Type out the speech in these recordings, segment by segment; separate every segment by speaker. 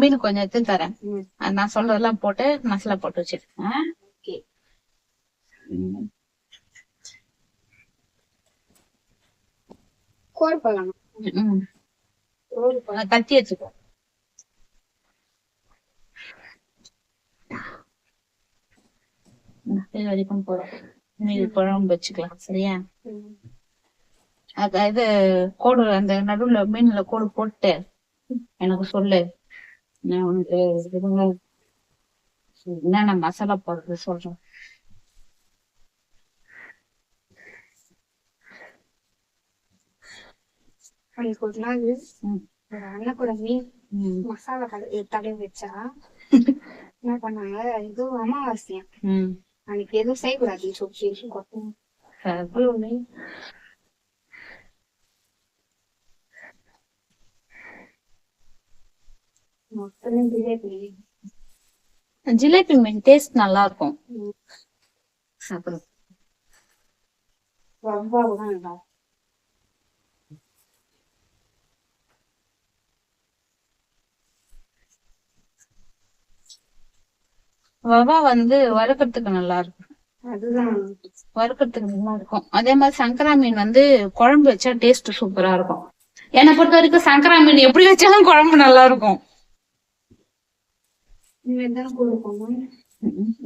Speaker 1: மீன் கொஞ்சம் எடுத்து தரேன். நான் சொல்றதெல்லாம் போட்டு மசாலா போட்டு வச்சிருக்கேன். கத்தி வச்சுக்கோ. இது வரைக்கும் போதும் மீதி குழம்பு வச்சுக்கலாம். சரியா? இது கோடு அந்த நடுவுல மீன்ல கோடு போட்டு எனக்கு சொல்லு. நான் உனக்கு என்னென்ன மசாலா போடுறது சொல்றேன்.
Speaker 2: அன்னைக்கு ஒரு நாள் அண்ணன் கூட மீன். மசாலா தடவி வச்சா என்ன பண்ணாங்க? இது அமாவாசையா. அன்னைக்கு எதுவும் செய்யக்கூடாது சொல்லி
Speaker 1: சரி.
Speaker 2: மொத்தமே ஜிலேபி
Speaker 1: மீன் டேஸ்ட் நல்லா இருக்கும். வவா வந்து வறுக்கிறதுக்கு நல்லா இருக்கும்
Speaker 2: அதுதான்.
Speaker 1: வறுக்கிறதுக்கு நல்லா இருக்கும் அதே மாதிரி சங்கரா மீன் வந்து குழம்பு வச்சா டேஸ்ட் சூப்பரா இருக்கும். என்னை பொறுத்த வரைக்கும் சங்கரா மீன் எப்படி வச்சாலும் குழம்பு நல்லா இருக்கும்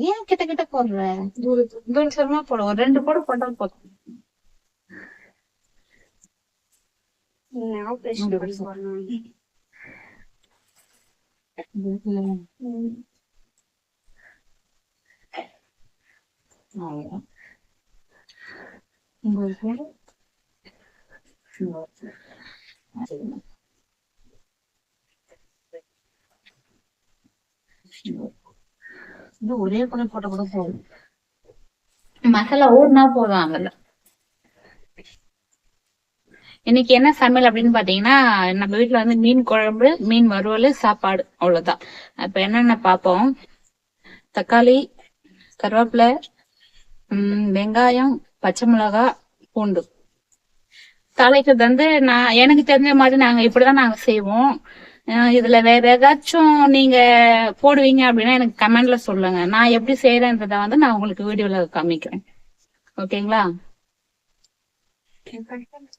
Speaker 1: ஏன் கிட்ட கிட்ட போடுற? தூரமா போட ஒரு ரெண்டு போடு போட்டால் போதும்.
Speaker 2: ஆப்ரேஷன் பண்ணி போடணும் ம்.
Speaker 1: அவ்வளவுதான். இங்க ஒரு போடு. இங்க ஒரு போடு. அதுதான். இது ஒரே கூட போட்ட கூட போதும் மசாலா ஊறினா போதும் அதுல இன்னைக்கு என்ன சமையல் அப்படின்னு பாத்தீங்கன்னா நம்ம வீட்டுல வந்து மீன் குழம்பு மீன் வறுவல் சாப்பாடு அவ்வளவுதான். அப்ப என்னென்ன பார்ப்போம்? தக்காளி கருவேப்பிலை உம் வெங்காயம் பச்சை மிளகாய் பூண்டு. தாளிக்கிறது வந்து நான் எனக்கு தெரிஞ்ச மாதிரி நாங்க இப்படிதான் நாங்க செய்வோம். இதுல வேற ஏதாச்சும் நீங்க போடுவீங்க அப்படின்னா எனக்கு கமெண்ட்ல சொல்லுங்க. நான் எப்படி செய்யறேன்றத வந்து நான் உங்களுக்கு வீடியோல காமிக்கிறேன். ஓகேங்களா?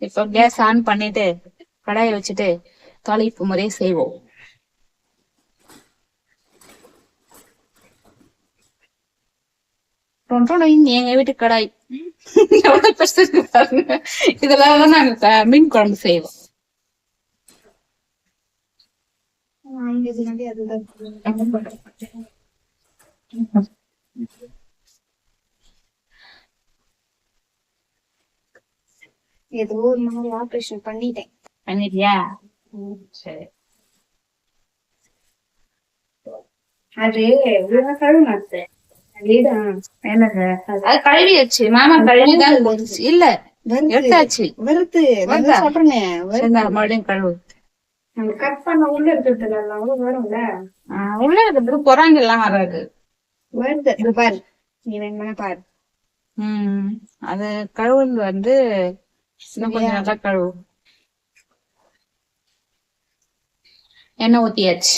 Speaker 1: இப்போ கேஸ் ஆன் பண்ணிட்டு கடாயை வச்சுட்டு தாளிப்பு முறையை செய்வோம். எங்க வீட்டு கடாய். எவ்வளவு பெருசு பாருங்க. இதெல்லாம் தான் நாங்க மீன் குழம்பு செய்வோம்
Speaker 2: அவங்க இதுனாலே அதுதான் ஏதோ ஒரு நாள் ஆபரேஷன் பண்ணிட்டேன்.
Speaker 1: பண்ணிட்டியா? சரி.
Speaker 2: அது
Speaker 1: அது கழுவியாச்சு. மாமா கழுவிதான் இல்ல எடுத்தாச்சு.
Speaker 2: வறுத்து. சொல்றேனே
Speaker 1: மறுபடியும் கழுவு.
Speaker 2: கட் பண்ண உள்ள இருக்கிறது எல்லாம் வரும்ல?
Speaker 1: உள்ள இருக்கிறதுக்கு குரங்கு எல்லாம் வராது.
Speaker 2: வருது. இது பாரு. நீ வேணுமா பாரு.
Speaker 1: உம் அது கழுவுறது வந்து இன்னும் கொஞ்சம் நல்லா கழுவு. எண்ணெய் ஊத்தியாச்சு.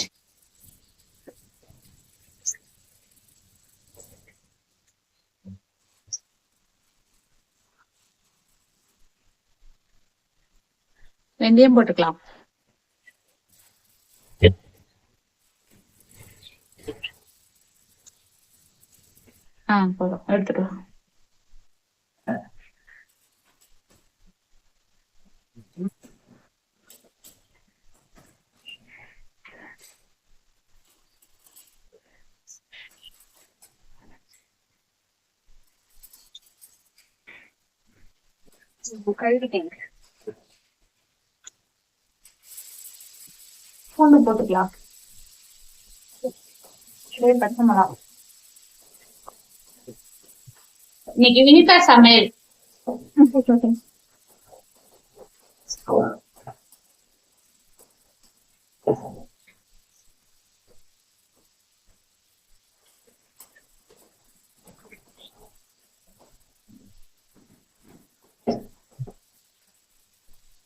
Speaker 1: வெந்தயம் போட்டுக்கலாம். ஆ போதும். எடுத்துக்கலாம்
Speaker 2: கழுவிட்டேன்.
Speaker 1: பூண்டு போட்டுக்கலாம். பச்சை மிளகா. ni que viniste
Speaker 2: a Samer.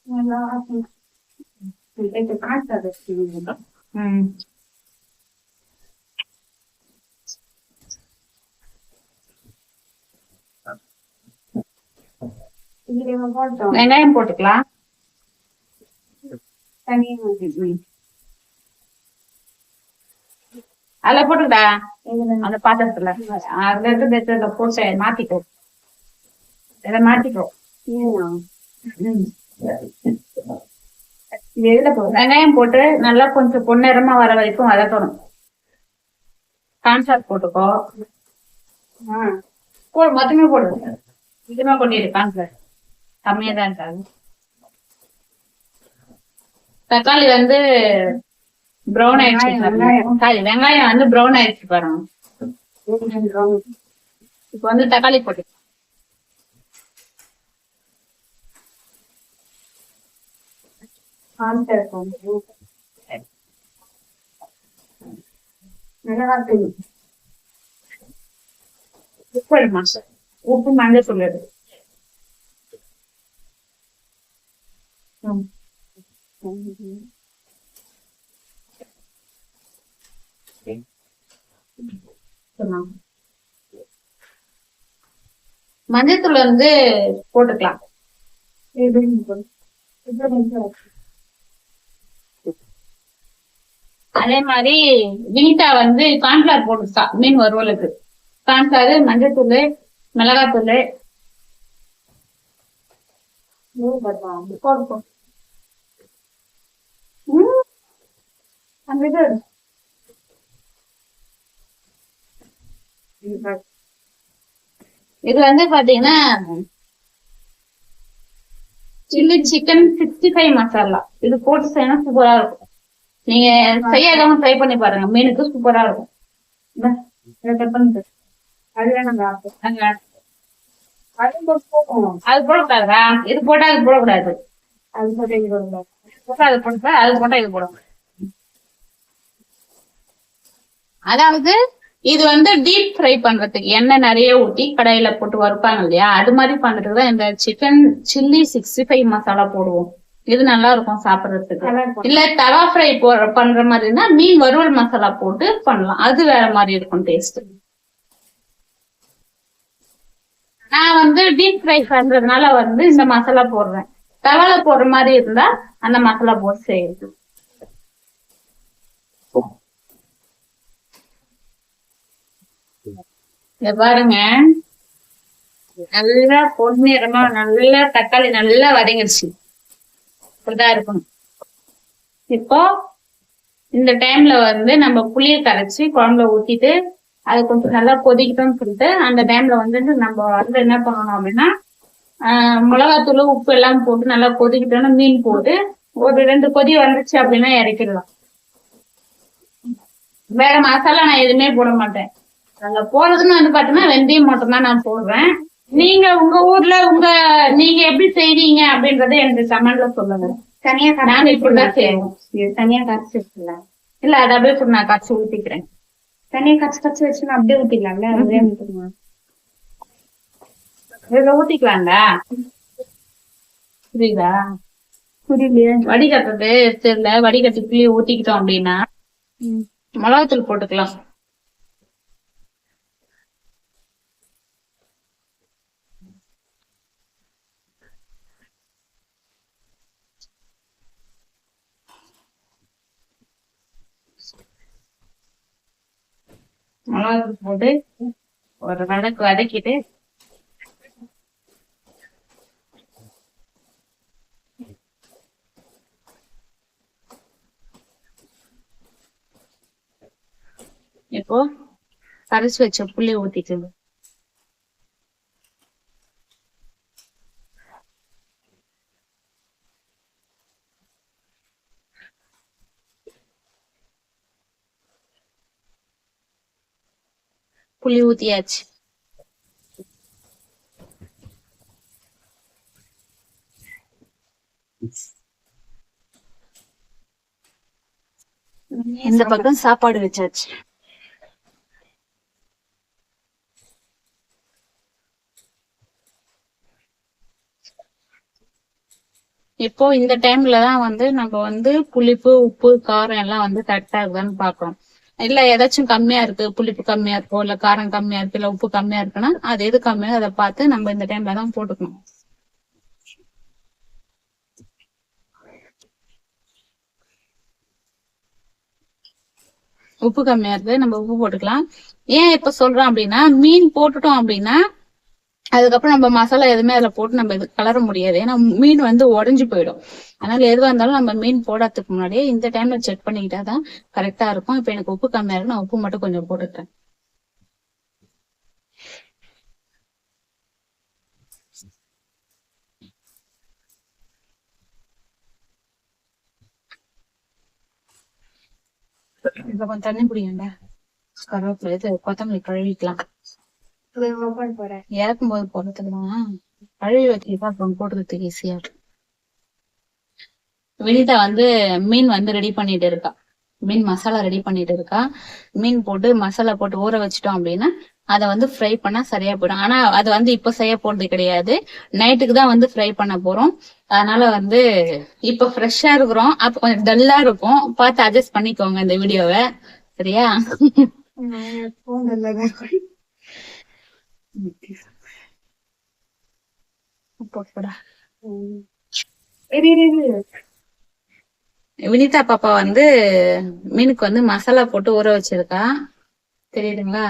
Speaker 1: Bueno,
Speaker 2: aquí. Este
Speaker 1: carta de
Speaker 2: escribir, ¿no? Mm. வெங்காயம் போட்டுக்கலாம்.
Speaker 1: அதுல போட்டுடா அந்த பாத்திரத்துல. அதுல இருந்து போட்டு மாத்திக்கோ. இதை மாத்திக்கோ. எதுல போ வெங்காயம் போட்டு நல்லா கொஞ்சம் பொன்னிறமா வர வரைக்கும் வதக்கணும். கான்சார் போட்டுக்கோ. மொத்தமே போடு. இதுமா கொண்டிரு கான்சார் கம்மியா தான் இருக்காது தக்காளி வந்து ப்ரௌன் ஆயிடுச்சு
Speaker 2: வெங்காயம்,
Speaker 1: சாரி வெங்காயம் வந்து ப்ரௌன் ஆயிடுச்சு பாருங்க. இப்போ வந்து தக்காளி போட்டு. உப்பு உப்பு மஞ்சள் தூள் எடு ம். சொன்னா. மஞ்சள் தூள்? வந்து போட்டுக்கலாம் அதே மாதிரி வினிதா வந்து கான்ஃபிளவர் போட்டுச்சா மீன் வறுவலுக்கு. கான்ஃபிளவர் மஞ்சள் தூள் மிளகாத்தூள்
Speaker 2: நூறு பருவம்
Speaker 1: போடு போ. ம். அந்த இது எடு. இது வந்து பாத்தீங்கன்னா chilli chicken sixty five masala இது போட்டு செய்யணும் சூப்பரா இருக்கும் நீங்க செய்யாதவங்க ட்ரை பண்ணி பாருங்க. மீனுக்கு சூப்பரா இருக்கும்.
Speaker 2: அது
Speaker 1: போடக்கூடாதா இது போட்டா அது போடக்கூடாது.
Speaker 2: அது போட்டு இது
Speaker 1: போட்டா அது போட்டா இது போடும் அதாவது இது வந்து டீப் ஃப்ரை பண்றதுக்கு எண்ணெய் நிறைய ஊத்தி கடாயில போட்டு வறுப்பாங்க இல்லையா? அது மாதிரி பண்றதுக்கு தான் இந்த chicken chilli sixty five masala போடுவோம். இது நல்லா இருக்கும் சாப்பிடுறதுக்கு. இல்ல தவா ஃப்ரை பண்ற மாதிரி இருந்தா மீன் வறுவல் மசாலா போட்டு பண்ணலாம். அது வேற மாதிரி இருக்கும் டேஸ்ட் நான் வந்து டீப் ஃப்ரை பண்றதுனால வந்து இந்த மசாலா போடுறேன். தவால போடுற மாதிரி இருந்தா அந்த மசாலா போட்டு செய்யுது இத பாருங்க. நல்லா பொன்னிறமா நல்லா தக்காளி நல்லா வதங்கிடுச்சு இப்படிதான் இருக்கணும். இப்போ இந்த டைம்ல வந்து நம்ம புளிய கரைச்சி குழம்புல ஊத்திட்டு அது கொஞ்சம் நல்லா கொதிக்கிட்டோம்னு சொல்லிட்டு அந்த டைம்ல வந்து நம்ம வந்து என்ன பண்ணணும் அப்படின்னா ஆஹ் மிளகாத்தூள் உப்பு எல்லாம் போட்டு நல்லா கொதிக்கிட்டோம்னா மீன் போட்டு ஒரு ரெண்டு கொதி வந்துச்சு அப்படின்னா இறக்கிடலாம். வேற மசாலா நான் எதுவுமே போட மாட்டேன். அதுல போடுறதுன்னு வந்து பாத்தீங்கன்னா வெந்தயம் மட்டும் தான் நான் போடுறேன் நீங்க உங்க ஊர்ல உங்க நீங்க எப்படி செய்வீங்க அப்படின்றத எனக்கு கமெண்ட்ல சொல்லுங்க.
Speaker 2: தனியா
Speaker 1: நாங்க இப்படிதான் செய்வோம்.
Speaker 2: தனியா கரைச்சி வச்சுக்கலாம்
Speaker 1: இல்ல அது அப்படியே கூட நான் காய்ச்சி ஊத்திக்கிறேன்.
Speaker 2: தனியா கரைச்சி கரைச்சி வச்சு அப்படியே ஊத்திடலாம்ல? அதே ஊத்திடுமா
Speaker 1: இதுல ஊத்திக்கலாம்டா புரியுதா?
Speaker 2: புரியலையே.
Speaker 1: வடிகட்டுறது தெரியல. வடிகட்டி புளிய ஊத்திக்கிட்டோம் அப்படின்னா மிளகாத்தூள் போட்டுக்கலாம். மிளகாத்தூள் போட்டு ஒரு வதக்கு வதக்கிட்டு இப்போ அரைச்சு வச்ச புளிய ஊத்திட்டு புளி ஊத்தியாச்சு இந்த பக்கம் சாப்பாடு வச்சாச்சு. இப்போ இந்த டைம்ல தான் வந்து நம்ம வந்து புளிப்பு உப்பு காரம் எல்லாம் வந்து கரெக்டா இருக்குதான்னு பாக்குறோம் இல்ல ஏதாச்சும் கம்மியா இருக்கு புளிப்பு கம்மியா இருக்கோ இல்ல காரம் கம்மியா இருக்கு இல்ல உப்பு கம்மியா இருக்குன்னா அது எது கம்மியா அதை பார்த்து நம்ம இந்த டைம்ல தான் போட்டுக்கணும். உப்பு கம்மியா இருக்கு நம்ம உப்பு போட்டுக்கலாம். ஏன் இப்ப சொல்றோம் அப்படின்னா மீன் போட்டுட்டோம் அப்படின்னா அதுக்கப்புறம் நம்ம மசாலா எதுவுமே அதுல போட்டு நம்ம இது கலர முடியாது. ஏன்னா மீன் வந்து உடஞ்சி போயிடும். அதனால எதுவா இருந்தாலும் நம்ம மீன் போடாததுக்கு முன்னாடியே இந்த டைம்ல செக் பண்ணிக்கிட்டா தான் கரெக்டா இருக்கும். இப்ப எனக்கு உப்பு கம்மியா இருக்கு நான் உப்பு மட்டும் கொஞ்சம் போட்டுட்டேன் இப்ப கொஞ்சம் தண்ணி குடிங்கடா கருவேப்பிலை இது கொத்தமல்லி கழுவிக்கலாம். இறக்கும் போது போடுறதுக்குதான் கழுவி அப்புறம் போடுறதுக்கு ஈஸியா இருக்கும். வினிதா வந்து மீன் வந்து ரெடி பண்ணிட்டு இருக்கா. மீன் மசாலா ரெடி பண்ணிட்டு இருக்கா. மீன் போட்டு மசாலா போட்டு ஊற வச்சிட்டோம் அப்படின்னா அதை வந்து ஃப்ரை பண்ணா சரியா போயிடும். ஆனா அது வந்து இப்ப செய்ய போறது கிடையாது. நைட்டுக்கு தான் வந்து ஃப்ரை பண்ண போறோம். அதனால வந்து இப்ப ஃப்ரெஷ்ஷா இருக்கிறோம். அப்ப கொஞ்சம் டல்லா இருக்கும். பார்த்து அட்ஜஸ்ட் பண்ணிக்கோங்க இந்த வீடியோவை சரியா? வினிதா பாப்பா வந்து மீனுக்கு வந்து மசாலா போட்டு ஊற வச்சிருக்கா. தெரியுதுங்களா?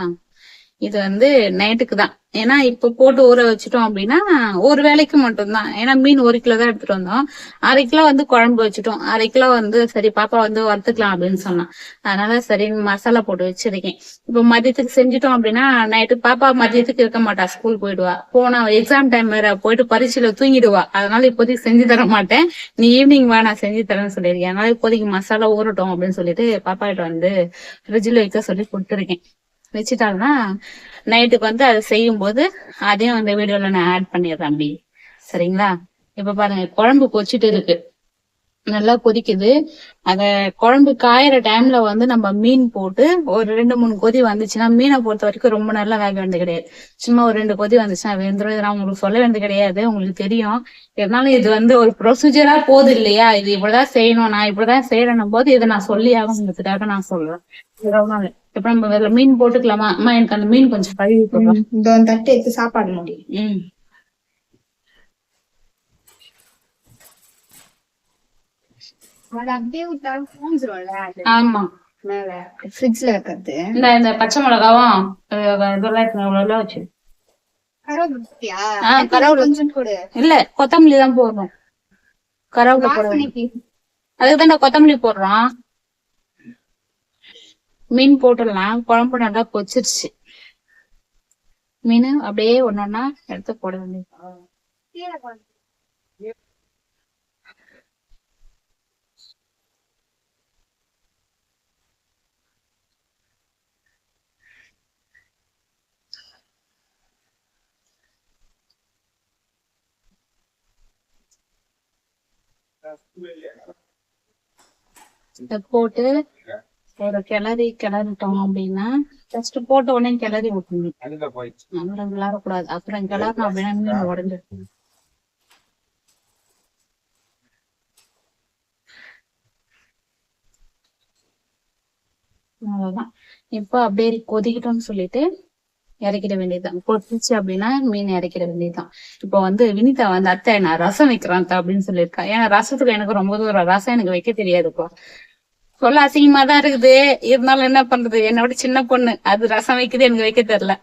Speaker 1: இது வந்து நைட்டுக்கு தான். ஏன்னா இப்ப போட்டு ஊற வச்சுட்டோம் அப்படின்னா ஒரு வேலைக்கு மட்டும்தான். ஏன்னா மீன் ஒரு கிலோ தான் எடுத்துட்டு வந்தோம். அரை கிலோ வந்து குழம்பு வச்சுட்டோம். அரை கிலோ வந்து சரி பாப்பா வந்து வறுத்துக்கலாம் அப்படின்னு சொன்னான். அதனால சரி மசாலா போட்டு வச்சிருக்கேன். இப்ப மதியத்துக்கு செஞ்சுட்டோம் அப்படின்னா நைட்டு பாப்பா மதியத்துக்கு இருக்க மாட்டா. ஸ்கூல் போயிடுவா. போனா எக்ஸாம் டைம் வேற போயிட்டு பரீட்சையில தூங்கிடுவா. அதனால இப்போதைக்கு செஞ்சு தர மாட்டேன். நீ ஈவினிங் வா நான் செஞ்சு தரேன்னு சொல்லியிருக்கேன். அதனால இப்போதைக்கு மசாலா ஊறட்டும் அப்படின்னு சொல்லிட்டு பாப்பா கிட்ட வந்து ஃப்ரிட்ஜில் வைக்க சொல்லி கொடுத்துருக்கேன். வச்சுட்டாங்கன்னா நைட்டுக்கு வந்து அதை செய்யும் போது அதையும் அந்த வீடியோல நான் ஆட் பண்ணிடுறேன் அப்படி சரிங்களா? இப்ப பாருங்க குழம்பு கொச்சிட்டு இருக்கு. நல்லா கொதிக்குது. அத குழம்பு காயற டைம்ல வந்து நம்ம மீன் போட்டு ஒரு ரெண்டு மூணு கொதி வந்துச்சுன்னா மீனை பொறுத்த வரைக்கும் ரொம்ப நல்லா வேக வேண்டியது கிடையாது. சும்மா ஒரு ரெண்டு கொதி வந்துச்சுன்னா வெந்துடும் இதை நான் உங்களுக்கு சொல்ல வேண்டியது கிடையாது. உங்களுக்கு தெரியும். இருந்தாலும் இது வந்து ஒரு ப்ரொசீஜரா போகுது இல்லையா? இது இப்படிதான் செய்யணும். நான் இப்படிதான் செய்யறேன்னும் போது இதை நான் சொல்லி ஆகணுங்கிறதுக்காக நான் சொல்றேன். இப்ப நம்ம இதுல மீன் போட்டுக்கலாமா? அம்மா எனக்கு அந்த மீன் கொஞ்சம் கழுவி
Speaker 2: இந்த தட்டு எடுத்து சாப்பாடு முடியும்
Speaker 1: ஆமா.
Speaker 2: மேல. ஃப்ரிட்ஜ்ல வைக்கிறது.
Speaker 1: இந்த இந்த பச்சை மிளகாவும் இதெல்லாம் வச்சு. இல்ல கொத்தமல்லி தான் போடுறோம் கருவேப்பிலை போடுறோம் அதுக்கு தான் கொத்தமல்லி போடுறோம். மீன் போட்டுடலாம். குழம்பு நல்லா கொச்சிருச்சு மீன் அப்படியே ஒன்னொன்னா எடுத்து போட வேண்டியது. போட்டு ஒரு கிளறி கிளறிட்டோம் அப்படின்னா ஜஸ்ட் போட்ட உடனே கிளறி விட்டுணும் நல்லா விளாடக்கூடாது அப்புறம் கிளறணும் அப்படின்னா மீன் உடஞ்சிருக்கும் அவ்வளவுதான். இப்போ அப்படியே கொதிக்கிட்டோம்னு சொல்லிட்டு இறக்கிட வேண்டியதுதான். கொதிச்சு அப்படின்னா மீன் இறக்கிட வேண்டியதுதான். இப்போ வந்து வினிதா வந்து அத்தை நான் ரசம் வைக்கிறேன் அப்படின்னு சொல்லியிருக்கா. ஏன்னா ரசத்துக்கு எனக்கு ரொம்ப தூரம் ரசம் எனக்கு வைக்க தெரியாதுப்பா சொல்ல அசிங்கமா தான் இருக்குது. இருந்தாலும் என்ன பண்றது? என்னை விட சின்ன பொண்ணு. அது ரசம் வைக்குது எனக்கு வைக்க தெரியல.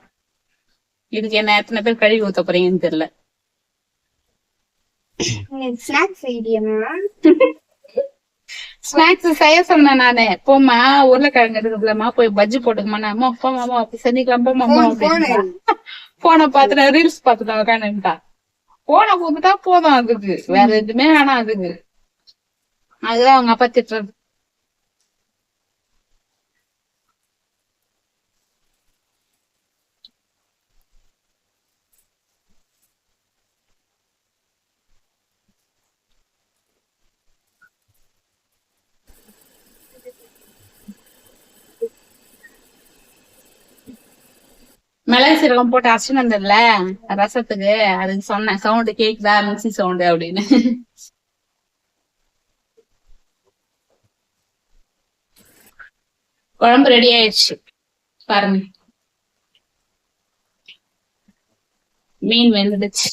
Speaker 1: இதுக்கு என்ன எத்தனை பேர் கழுவி ஊத்த போறீங்கன்னு தெரியல.
Speaker 2: ஸ்நாக்ஸ்
Speaker 1: செய்ய சொன்னேன் நானு. போம்மா உருளைக்கிழங்கு இருக்குதுலம்மா போய் பஜ்ஜி போட்டுக்கமா அம்மா போமாமா அப்படி செஞ்சுக்கலாம் போமா அப்படின்னு போனை பாத்துட்டு ரீல்ஸ் பாத்துட்டு உட்காந்துட்டா போனை கொடுத்துட்டா போதும் அதுக்கு வேற எதுவுமே வேணாம் அதுக்கு அதுதான் அவங்க அப்பா திட்டுறது. மிளகு சீரகம் போட்டு அரைச்சுன்னு வந்ததுல ரசத்துக்கு. அதுக்கு சொன்னேன் சவுண்டு கேக்குதா மிக்சி சவுண்டு அப்படின்னு. குழம்பு ரெடி ஆயிடுச்சு. பாருங்க. மீன் வெந்துடுச்சு.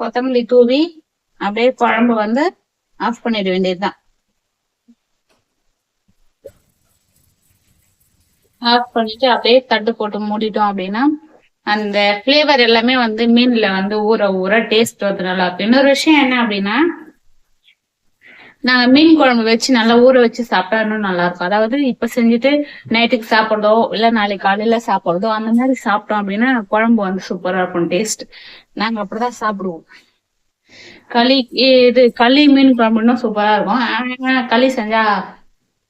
Speaker 1: கொத்தமல்லி தூவி அப்படியே குழம்பு வந்து ஆஃப் பண்ணிட வேண்டியதுதான். ஆஃப் பண்ணிட்டு அப்படியே தட்டு போட்டு மூடிட்டோம் அப்படின்னா அந்த ஃப்ளேவர் எல்லாமே வந்து மீன்ல வந்து ஊற ஊற டேஸ்ட் வந்து நல்லா இருக்கும். இன்னொரு விஷயம் என்ன அப்படின்னா நாங்க மீன் குழம்பு வச்சு நல்லா ஊற வச்சு சாப்பிட்டா இன்னும் நல்லா இருக்கும். அதாவது இப்ப செஞ்சுட்டு நைட்டுக்கு சாப்பிடுறதோ இல்ல நாளைக்கு காலையில சாப்பிடுறதோ அந்த மாதிரி சாப்பிட்டோம் அப்படின்னா குழம்பு வந்து சூப்பரா இருக்கும் டேஸ்ட் நாங்க அப்படிதான் சாப்பிடுவோம். களி இது களி மீன் குழம்பு இன்னும் சூப்பரா இருக்கும். ஆனா களி செஞ்சா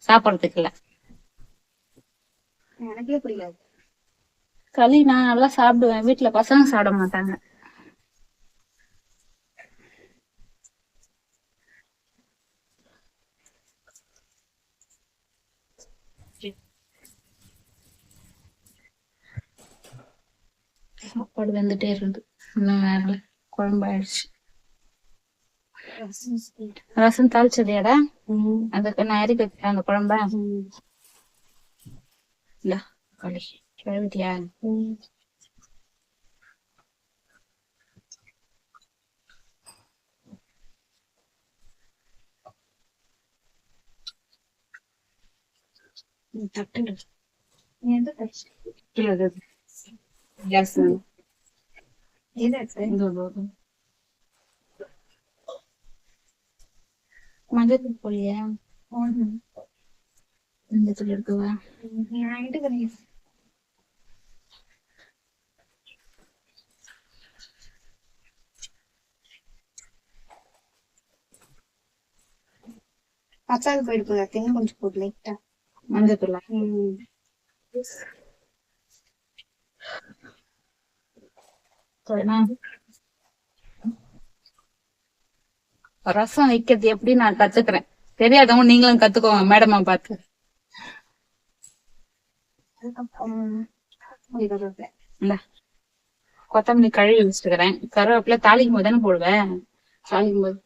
Speaker 1: சாப்பிடறதுக்கு இல்ல.
Speaker 2: எனக்கே பிடிக்காது.
Speaker 1: களி நான் நல்லா சாப்பிடுவேன். வீட்டுல பசங்க சாப்பிட மாட்டாங்க. சாப்பாடு வெந்துட்டே இருந்து இன்னும் வேற குழம்பு ஆயிடுச்சு
Speaker 2: ரசம்
Speaker 1: தாளிச்சதையாடா. அதுக்கு நான் இறக்கி வச்சேன் அந்த குழம்ப.
Speaker 2: ம்.
Speaker 1: இல்ல களி கிளவிட்டியா
Speaker 2: ம்.
Speaker 1: தட்டு
Speaker 2: எது கஷ்டம்?
Speaker 1: கேஸ்
Speaker 2: எது எடுத்து?
Speaker 1: மஞ்சள் போலியா
Speaker 2: நான் எடுக்கிறேன். பச்சாது போயிட்டு போய் கொஞ்சம் போட்டு லைட்டா
Speaker 1: மஞ்சள் தூளா
Speaker 2: ம்.
Speaker 1: சரிண்ணா. ரசம் வைக்கிறது எப்படி நான் கத்துக்கிறேன். தெரியாதவங்க நீங்களும் கத்துக்கோங்க மேடமா பார்த்து
Speaker 2: அதுக்கப்புறம் இது வருது.
Speaker 1: இல்ல கொத்தமல்லி கழுவி வச்சுக்கிறேன் கருவேப்பிலை தாளிக்கும் போது தானே போடுவேன். தாளிக்கும் போது.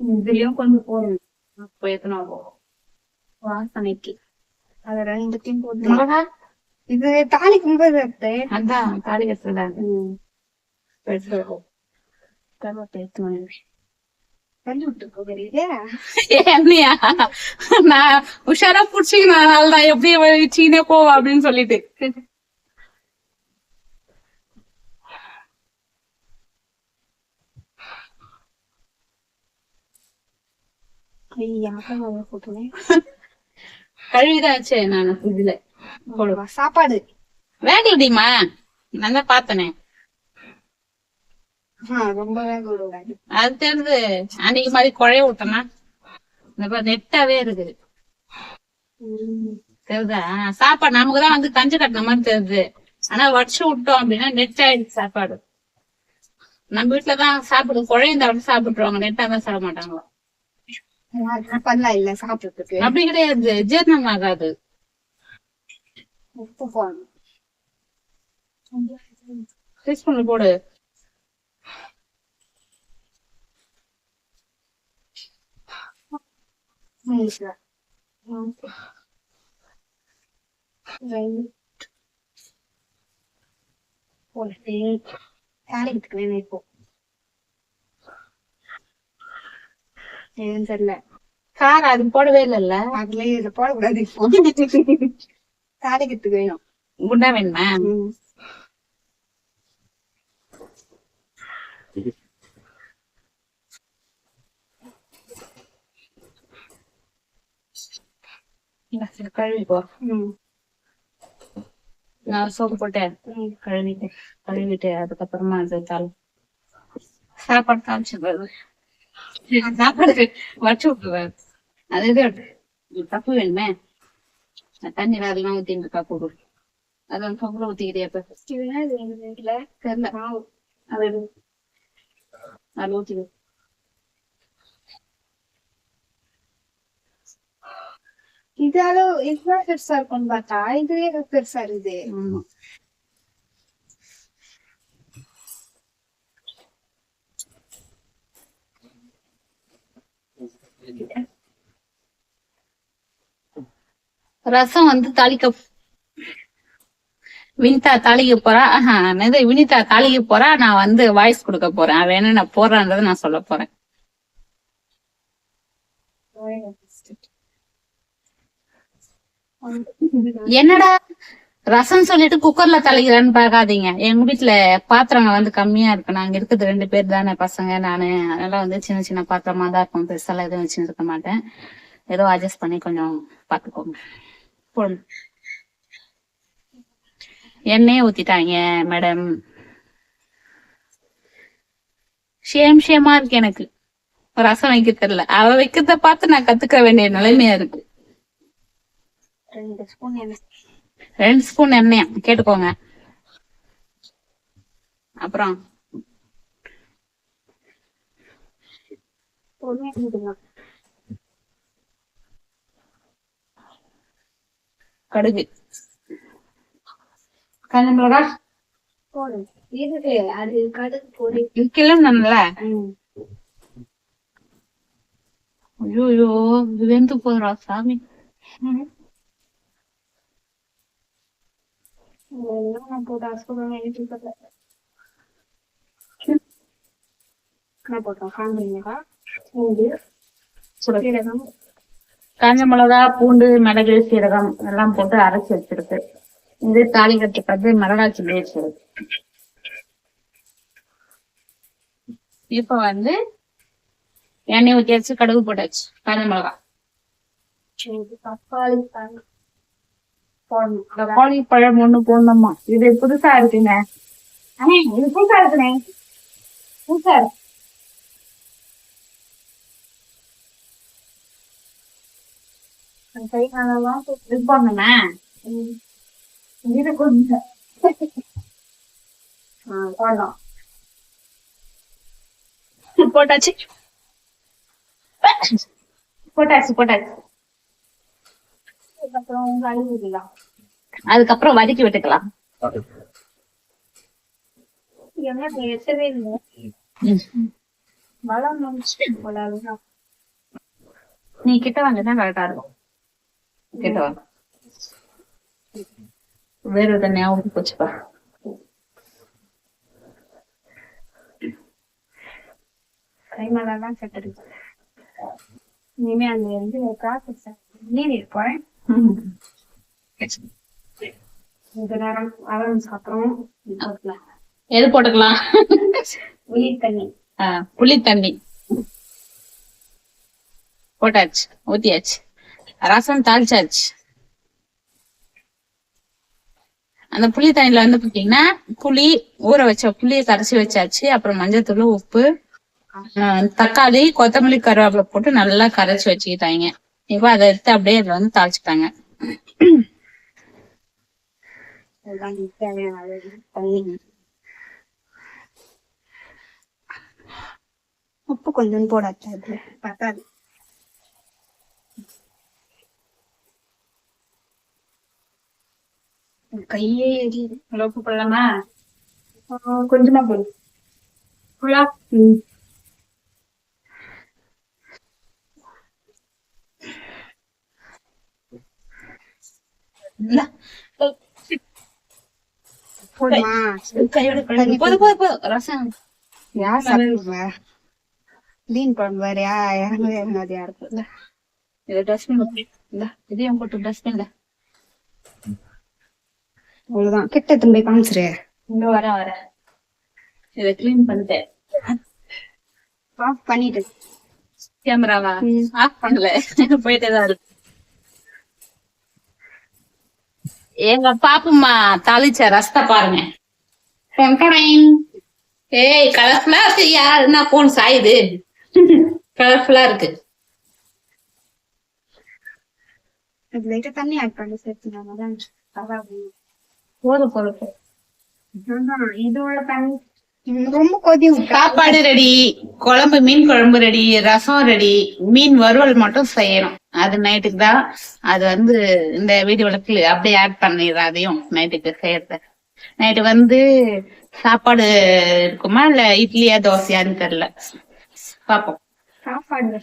Speaker 1: இதுலயும் கொஞ்சம் போடுவேன் அப்போ எத்தனை வாசனைக்கு.
Speaker 2: அது ரெண்டுத்தையும் போட்டு
Speaker 1: மிளகா?
Speaker 2: இது தாளிக்கும் போது
Speaker 1: அதான் தாளிக்கிறதுல. கருவேப்பிலை எடுத்து வந்து
Speaker 2: தள்ளி விட்டு போகிறீங்க
Speaker 1: என்னையா நான் உஷாரா புடிச்சிக்கனால தான் எப்படி வச்சுக்கினே போவா அப்படின்னு சொல்லிட்டு. வச்சேன் நான் இதுல
Speaker 2: சாப்பாடு.
Speaker 1: வேகலடிமா நான் தான் பார்த்தனே. அது தெரியுது அன்னைக்கு மாதிரி குழைய விட்டோம்னா இந்த நெட்டாவே இருக்குது. தெரியுதா? சாப்பாடு நமக்கு தான் வந்து கஞ்சி கட்டின மாதிரி தெரியுது. ஆனா வடிச்சு விட்டோம் அப்படின்னா நெட் ஆயிடுச்சு சாப்பாடு. நம்ம வீட்டுலதான் சாப்பிடு குழைந்த சாப்பிட்டுருவாங்க. நெட்டா தான் சாப்பிட மாட்டாங்களோ?
Speaker 2: இல்ல சாப்பிடுறதுக்கு.
Speaker 1: அப்படி கிடையாது. ஜீரணம் ஆகாது
Speaker 2: உப்பு போடணும்.
Speaker 1: டீஸ்பூன்ல போடு
Speaker 2: மைசா. ம். ரெண்டு. போட்டு தாளிக்கிறதுக்கு வேணும் இப்போ எதுவும் தெரியல
Speaker 1: காரம் அது போடவே இல்லைல்ல?
Speaker 2: அதுல இதை போடக்கூடாது. தாளிக்கிறதுக்கு வேணும்.
Speaker 1: குண்டா வேணுமா?
Speaker 2: ம்.
Speaker 1: இல்ல, சரி, கழுவி போ
Speaker 2: ம்.
Speaker 1: நான் சோப்பு போட்டேன்
Speaker 2: ம்.
Speaker 1: கழுவிட்டு அதுக்கப்புறமா அது தாள் சாப்பாடு தாளிச்சு சாப்பாடு வச்சு விட்டுருவேன் அது இது தப்பு வேணுமே தண்ணி அதெல்லாம் ஊத்தி இந்த கப்பு அது வந்து பொங்கல ஊத்திக்கிட்டே
Speaker 2: வீட்டுல
Speaker 1: தெரியல. அது.
Speaker 2: இது இதுதான் பெருசா இருக்கும்னு பார்த்தா இதுவே பெருசா இருக்குது.
Speaker 1: ரசம் வந்து தாளிக்க வினிதா தாளிக்க போறா. ஆஹா, என்னது வினிதா தாளிக்க போறா? நான் வந்து வாய்ஸ் கொடுக்க போறேன். அவ என்ன நான் போறான்றதை நான் சொல்ல போறேன். என்னடா ரசம் சொல்லிட்டு குக்கர்ல தலைக்கிறேன்னு பார்க்காதீங்க. எங்க வீட்டுல பாத்திரங்க வந்து கம்மியா இருக்கு. நாங்க இருக்கிறது ரெண்டு பேர் தானே பசங்க நானு. அதனால வந்து சின்ன சின்ன பாத்திரமா தான் இருக்கும். பெருசாலாம் எதுவும் வச்சுன்னு இருக்க மாட்டேன். ஏதோ அட்ஜஸ்ட் பண்ணி கொஞ்சம் பாத்துக்கோங்க. போடுங்க. எண்ணெய் ஊத்திட்டாங்க மேடம் ஷேம் ஷேமா இருக்கு எனக்கு. ரசம் வைக்க தெரியல. அவ வைக்கிறத பார்த்து நான் கத்துக்க வேண்டிய நிலைமையா இருக்கு.
Speaker 2: ரெண்டு ஸ்பூன் எண்ணெய்
Speaker 1: ரெண்டு ஸ்பூன் எண்ணெயா. கேட்டுக்கோங்க. அப்புறம். கடுகு. காஞ்ச மிளகா.
Speaker 2: போடு. இருக்கு அது கடுகு பொடி
Speaker 1: கிளம்புனல. ஐயோ வெந்து போதுரா சாமி
Speaker 2: இதெல்லாம் நான் போட்டு பூண்டு சீரகம்
Speaker 1: காஞ்ச மிளகா பூண்டு மிளகு சீரகம் எல்லாம் போட்டு அரைச்சு வச்சிருக்கு. இது தாளிக்கிறதுக்கு வந்து மிளகா சில்லி வச்சிருக்கு இப்ப வந்து எண்ணெய் ஊத்தியாச்சு கடுகு போட்டாச்சு காஞ்ச மிளகா
Speaker 2: தக்காளி.
Speaker 1: தக்காளி பழம் ஒண்ணு போடணுமா? இது புதுசா இருக்குங்க
Speaker 2: அண்ணே இது புதுசா இருக்குண்ணே. புதுசா இருக்கு.
Speaker 1: இது போடணுமா
Speaker 2: ம்.
Speaker 1: இது கொஞ்சம்.
Speaker 2: போடலாம்.
Speaker 1: போட்டாச்சு. போட்டாச்சு போட்டாச்சு.
Speaker 2: அதுக்கப்புறம்
Speaker 1: வதக்கி விட்டுக்கலாம். நீ கிட்ட வாங்கினா கரெக்டா இருக்கும். கிட்ட வாங்க வேற எதாவது ஞாபகம் போச்சுப்பா.
Speaker 2: கை மேலாம் செட்டுருக்கு இனிமே அந்த வந்து ப்ராசஸ் நீர் போறேன். நேரம் போட்டுக்கலாம்
Speaker 1: எது போட்டுக்கலாம்?
Speaker 2: உயிர் தண்ணி.
Speaker 1: புளி தண்ணி. போட்டாச்சு ஊத்தியாச்சு. ரசம் தாளிச்சாச்சு. அந்த புளி தண்ணியில வந்து பாத்தீங்கன்னா புளி ஊற வச்ச புளியை கரைச்சி வச்சாச்சு. அப்புறம் மஞ்சத்தூள் உப்பு ஆ, தக்காளி கொத்தமல்லி கருவேப்பிலை போட்டு நல்லா கரைச்சி வச்சுக்கிட்டாங்க. இப்போ அதை எடுத்து அப்படியே இதுல வந்து தாளிச்சுட்டாங்க
Speaker 2: உப்பு கொஞ்சம் போடாச்சு அதுல பத்தாது. கையே எரியுது
Speaker 1: உப்பு போடலாமா?
Speaker 2: கொஞ்சமா போடு.
Speaker 1: ஃபுல்லா கையோட கழுவி- போதும் ரசம்.
Speaker 2: யார் சாப்பிடுவா மீன் குழம்பு வேறையா இறங்கவே
Speaker 1: இது டஸ்ட்பின் இல்ல இதையும் போட்டு டஸ்ட்பின்ல
Speaker 2: அவ்வளவுதான். கிட்ட போய் காமிச்சிரு.
Speaker 1: இங்க வர வர. இத கிளீன் பண்ணிட்டேன்.
Speaker 2: ஆஃப் பண்ணிட்டு.
Speaker 1: கேமராவா. ஆஃப் பண்ணல. போயிட்டே தான் இருக்கு. எங்க பாப்புமா தாளிச்ச ரசத்தை பாருங்க. ஏய் கலர்ஃபுல்லா இருக்கு. யாருன்னா போன் சாயுது? கலர்ஃபுல்லா இருக்கு.
Speaker 2: லைட்டா தண்ணி ஆட் பண்ணி சேர்த்துனாங்க
Speaker 1: போதும் போதும்
Speaker 2: இதோட தண்ணி ரொம்ப கொதி
Speaker 1: சாப்பாடு ரெடி குழம்பு மீன் குழம்பு ரெடி ரசம் ரெடி மீன் வறுவல் மட்டும் செய்யணும். அது நைட்டுக்கு தான் அது வந்து இந்த வீடியோல கிளி- அப்படியே ஆட் பண்ணிடுறேன் அதையும் நைட்டுக்கு செய்யறது நைட்டு வந்து சாப்பாடு இருக்குமா இல்ல இட்லியா தோசையான்னு தெரியல. பாப்போம்.
Speaker 2: சாப்பாடு